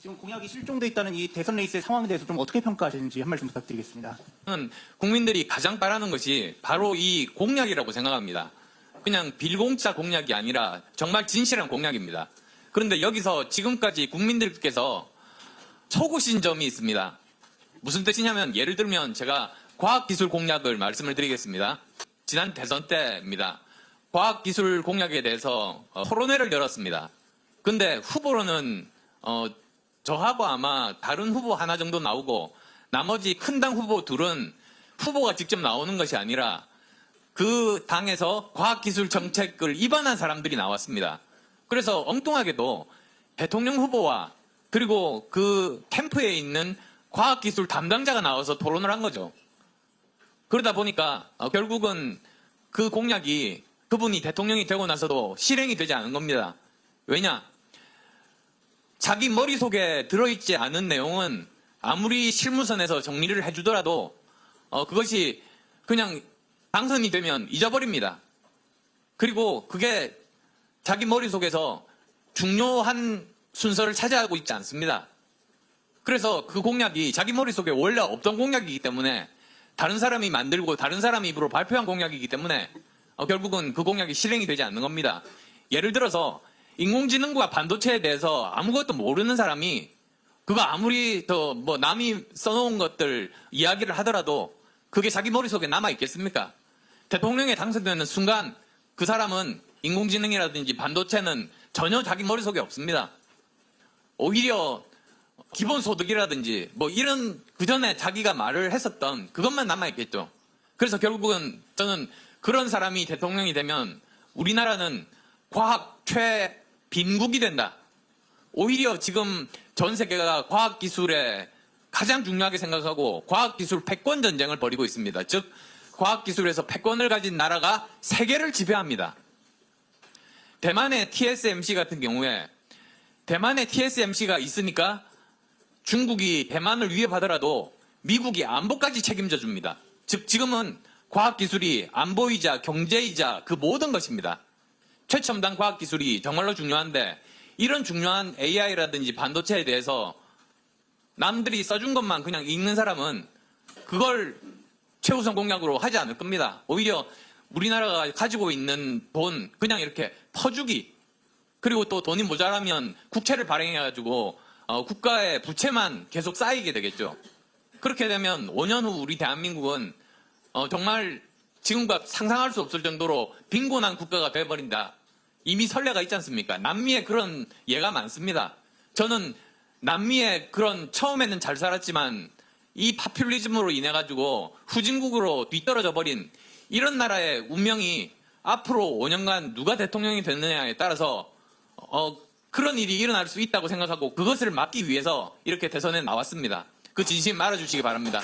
지금 공약이 실종돼 있다는 이 대선 레이스의 상황에 대해서 좀 어떻게 평가하시는지 한 말씀 부탁드리겠습니다. 저는 국민들이 가장 바라는 것이 바로 이 공약이라고 생각합니다. 그냥 빌공짜 공약이 아니라 정말 진실한 공약입니다. 그런데 여기서 지금까지 국민들께서 속으신 점이 있습니다. 무슨 뜻이냐면 예를 들면 제가 과학기술 공약을 말씀을 드리겠습니다. 지난 대선 때입니다. 과학기술 공약에 대해서 어, 토론회를 열었습니다. 근데 후보로는 어, 저하고 아마 다른 후보 하나 정도 나오고 나머지 큰 당 후보 둘은 후보가 직접 나오는 것이 아니라 그 당에서 과학기술 정책을 입안한 사람들이 나왔습니다. 그래서 엉뚱하게도 대통령 후보와 그리고 그 캠프에 있는 과학기술 담당자가 나와서 토론을 한 거죠. 그러다 보니까 어, 결국은 그 공약이 그분이 대통령이 되고 나서도 실행이 되지 않은 겁니다. 왜냐? 자기 머릿속에 들어있지 않은 내용은 아무리 실무선에서 정리를 해주더라도 어, 그것이 그냥 당선이 되면 잊어버립니다. 그리고 그게 자기 머릿속에서 중요한 순서를 차지하고 있지 않습니다. 그래서 그 공약이 자기 머릿속에 원래 없던 공약이기 때문에 다른 사람이 만들고 다른 사람 입으로 발표한 공약이기 때문에 어, 결국은 그 공약이 실행이 되지 않는 겁니다. 예를 들어서 인공지능과 반도체에 대해서 아무것도 모르는 사람이 그거 아무리 더 뭐 남이 써놓은 것들 이야기를 하더라도 그게 자기 머릿속에 남아 있겠습니까? 대통령에 당선되는 순간 그 사람은 인공지능이라든지 반도체는 전혀 자기 머릿속에 없습니다. 오히려 기본소득이라든지 뭐 이런 그 전에 자기가 말을 했었던 그것만 남아있겠죠. 그래서 결국은 저는 그런 사람이 대통령이 되면 우리나라는 과학 최 빈국이 된다. 오히려 지금 전 세계가 과학기술에 가장 중요하게 생각하고 과학기술 패권 전쟁을 벌이고 있습니다. 즉, 과학기술에서 패권을 가진 나라가 세계를 지배합니다. 대만의 TSMC 같은 경우에 대만의 TSMC가 있으니까 중국이 대만을 위협하더라도 미국이 안보까지 책임져 줍니다. 즉 지금은 과학기술이 안보이자 경제이자 그 모든 것입니다. 최첨단 과학기술이 정말로 중요한데 이런 중요한 AI라든지 반도체에 대해서 남들이 써준 것만 그냥 읽는 사람은 그걸 최우선 공약으로 하지 않을 겁니다. 오히려 우리나라가 가지고 있는 돈 그냥 이렇게 퍼주기 그리고 또 돈이 모자라면 국채를 발행해가지고 어, 국가의 부채만 계속 쌓이게 되겠죠. 그렇게 되면 5년 후 우리 대한민국은 어, 정말 지금과 상상할 수 없을 정도로 빈곤한 국가가 돼버린다. 이미 선례가 있지 않습니까? 남미에 그런 예가 많습니다. 저는 남미에 그런 처음에는 잘 살았지만 이 파퓰리즘으로 인해 가지고 후진국으로 뒤떨어져 버린 이런 나라의 운명이 앞으로 5년간 누가 대통령이 되느냐에 따라서 어, 그런 일이 일어날 수 있다고 생각하고 그것을 막기 위해서 이렇게 대선에 나왔습니다. 그 진심 알아주시기 바랍니다.